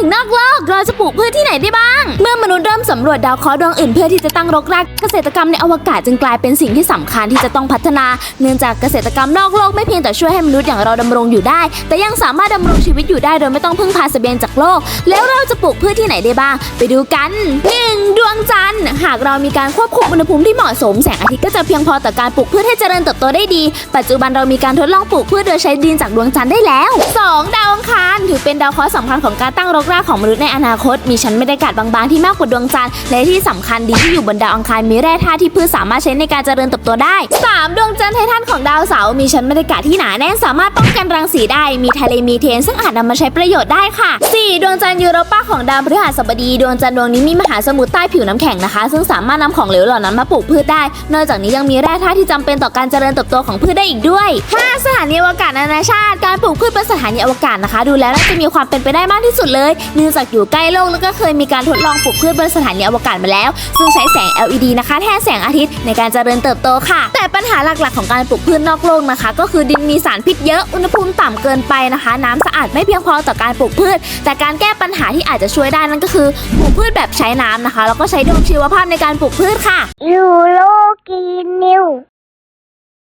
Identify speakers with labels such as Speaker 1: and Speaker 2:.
Speaker 1: ถึงนอกโลกเราจะปลูกพืชที่ไหนได้บ้าง เมื่อมนุษย์เริ่มสำรวจดาวเคราะห์ดวงอื่นเพื่อที่จะตั้งรกรากเกษตรกรรมในอวกาศจึงกลายเป็นสิ่งที่สำคัญที่จะต้องพัฒนา เนื่องจากเกษตรกรรมนอกโลกไม่เพียงแต่ช่วยให้มนุษย์อย่างเราดำรงอยู่ได้ แต่ยังสามารถดำรงชีวิตอยู่ได้โดยไม่ต้องพึ่งพาเสบียงจากโลก แล้วเราจะปลูกพืชที่ไหนได้บ้าง ไปดูกัน 1. ดวงจันทร์ หากเรามีการควบคุมอุณหภูมิที่เหมาะสมแสงอาทิตย์ก็จะเพียงพอต่อการปลูกพืชให้เจริญเติบโตได้ดี ปัจจุบันเรามีการทดลองปลูกพืชโดยใช้ดินจากดวงจันทร์ได้แล้ว 2. ดาวอังค อเป็นดาวเคราะห์สำคัญของการตั้งรกรากของมนุษย์ในอนาคต มีชั้นบรรยากาศบางๆที่มากกว่าดวงจันทร์ และที่สำคัญดินที่อยู่บนดาวอังคารมีแร่ธาตุที่พืชสามารถใช้ในการเจริญเติบโตได้ 3. ดวงจันทร์ไททันของดาวเสาร์มีชั้นบรรยากาศที่หนาแน่นสามารถป้องกันรังสีได้ มีทะเลมีเทนซึ่งอาจนำมาใช้ประโยชน์ได้ค่ะ 4. ดวงจันทร์ยูโรปาของดาวพฤหัสบดีดวงจันทร์ดวงนี้มีมหาสมุทรใต้ผิวน้ำแข็งนะคะ ซึ่งสามารถนำของเหลวเหล่านั้นมาปลูกพืชได้ นอกจากนี้ยังมีแร่ธาตุที่จำเป็นต่อการเจริญเติบโตของพืชได้อีกด้วย 5. สถานีอวกาศนานาชาติ การปลูกพืชบนสถานีอวกาศนะคะ ดูแลจะมีความเป็นไปได้มากที่สุดเลย เนื่องจากอยู่ใกล้โลกแล้วก็เคยมีการทดลองปลูกพืชบนสถานีอวกาศมาแล้ว ซึ่งใช้แสง LED นะคะ แทนแสงอาทิตย์ในการเจริญเติบโตค่ะ แต่ปัญหาหลักๆของการปลูกพืชนอกโลกนะคะ ก็คือดินมีสารพิษเยอะอุณหภูมิต่ำเกินไปนะคะ น้ำสะอาดไม่เพียงพอต่อการปลูกพืช แต่การแก้ปัญหาที่อาจจะช่วยได้นั่นก็คือปลูกพืชแบบใช้น้ำนะคะแล้วก็ใช้ดวงชีวภาพในการปลูกพืชค่ะอ
Speaker 2: ยู่โรกินิว